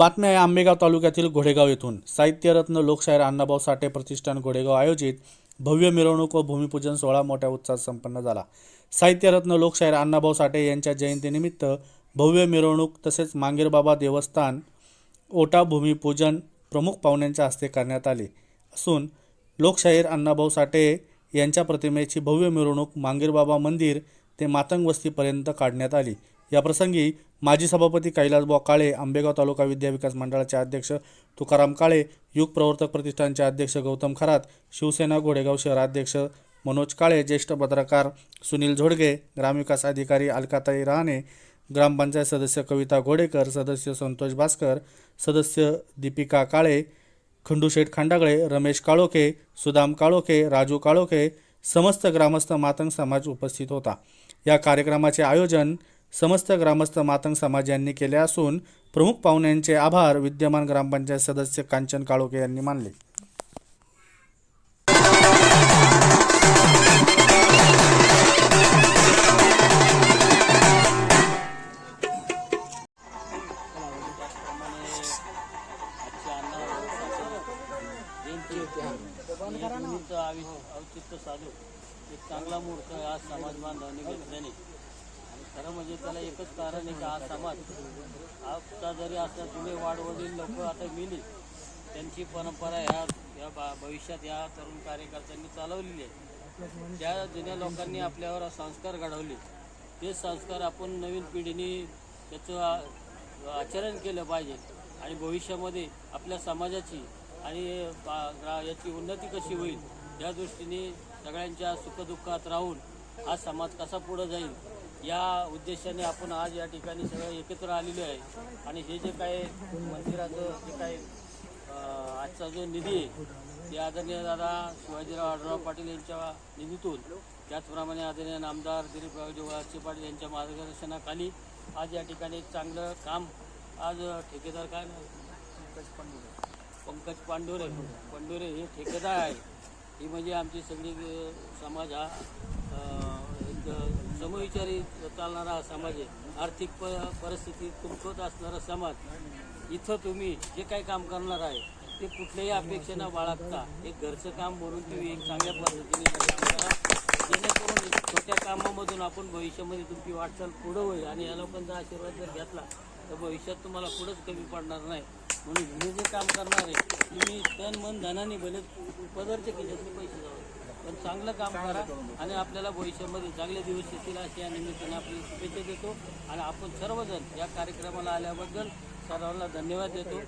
बातमी आहे आंबेगाव तालुक्यातील घोडेगाव येथून. साहित्यरत्न लोकशाहीर अण्णाभाऊ साठे प्रतिष्ठान घोडेगाव आयोजित भव्य मिरवणूक व भूमिपूजन सोहळा मोठ्या उत्साहात संपन्न झाला. साहित्यरत्न लोकशाहीर अण्णाभाऊ साठे यांच्या जयंतीनिमित्त भव्य मिरवणूक तसेच मांगीरबाबा देवस्थान ओटा भूमिपूजन प्रमुख पाहुण्यांच्या हस्ते करण्यात आले असून लोकशाहीर अण्णाभाऊ साठे यांच्या प्रतिमेची भव्य मिरवणूक मांगीरबाबा मंदिर ते मातंग वस्तीपर्यंत काढण्यात आली. याप्रसंगी माजी सभापती कैलासबुवा काळे आंबेगाव तालुका विद्याविकास मंडळाचे अध्यक्ष तुकाराम काळे युग प्रवर्तक प्रतिष्ठानचे अध्यक्ष गौतम खरात शिवसेना घोडेगाव शहराध्यक्ष मनोज काळे ज्येष्ठ पत्रकार सुनील झोडगे ग्रामविकास अधिकारी अलकाताई रहाणे ग्रामपंचायत सदस्य कविता घोडेकर सदस्य संतोष भास्कर सदस्य दीपिका काळे खंडूशेठ खांडागळे रमेश काळोखे सुदाम काळोखे राजू काळोखे समस्त ग्रामस्थ मातंग समाज उपस्थित होता. या कार्यक्रमाचे आयोजन समस्त ग्रामस्थ मातंग समाज यांनी केले असून प्रमुख पाहुण्यांचे आभार विद्यमान ग्रामपंचायत सदस्य कांचन काळोखे यांनी मानले. जयंतीचं औचित्य साधून एक चांगला मुहूर्त आज समाज बांधवांनी घेतल्याने खरं म्हणजे त्याला एकच कारण आहे की हा समाज आजचा जरी असला जुने वाढवडील लोक आता मिली त्यांची परंपरा ह्या या बा- भविष्यात या तरुण कार्यकर्त्यांनी चालवलेली आहे. त्या जुन्या लोकांनी आपल्यावर संस्कार घडवले ते संस्कार आपण नवीन पिढीने त्याचं आचरण केलं पाहिजे आणि भविष्यामध्ये आपल्या समाजाची आणि बा- ग्रा- याची उन्नती कशी होईल या दृष्टीने सगळ्यांच्या सुखदुःखात राहून हा समाज कसा पुढं जाईल या उद्देशाने आपण आज या ठिकाणी सगळे एकत्र आलेलो आहे. आणि हे जे काय मंदिराचं जे काय आजचा जो निधी आहे ते आदरणीय दादा शिवाजीराव आढळराव पाटील यांच्या निधीतून त्याचप्रमाणे आदरणीय नामदार दिलीपरावजी वळसे पाटील यांच्या मार्गदर्शनाखाली आज या ठिकाणी एक चांगलं काम आज ठेकेदार काय नाव? पंकज पांडुरे पांडुरे हे ठेकेदार आहे ही म्हणजे आमची सगळी समाज हा समविचारी चालणारा हा समाज आहे. आर्थिक प परिस्थिती कमकुवत असणारा समाज. इथं तुम्ही जे काही काम करणार आहे ते कुठल्याही अपेक्षा न बाळगता. एक घरचं काम म्हणून तुम्ही एक चांगल्या पद्धतीने काम करा. जेणेकरून छोट्या कामामधून आपण भविष्यामध्ये तुमची वाटचाल पुढं होईल आणि या लोकांचा आशीर्वाद जर घेतला तर भविष्यात तुम्हाला पुढंच कमी पडणार नाही. म्हणून हे जे काम करणार आहे तुम्ही तन मन धनाने भले पदरचे केले पैसे जाऊ चांगलं काम करा आणि आपल्याला भविष्यामध्ये चांगले दिवस येतील अशी या निमित्ताने आपल्याला शुभेच्छा देतो. आणि आपण सर्वजण या कार्यक्रमाला आल्याबद्दल सर्वांना धन्यवाद देतो.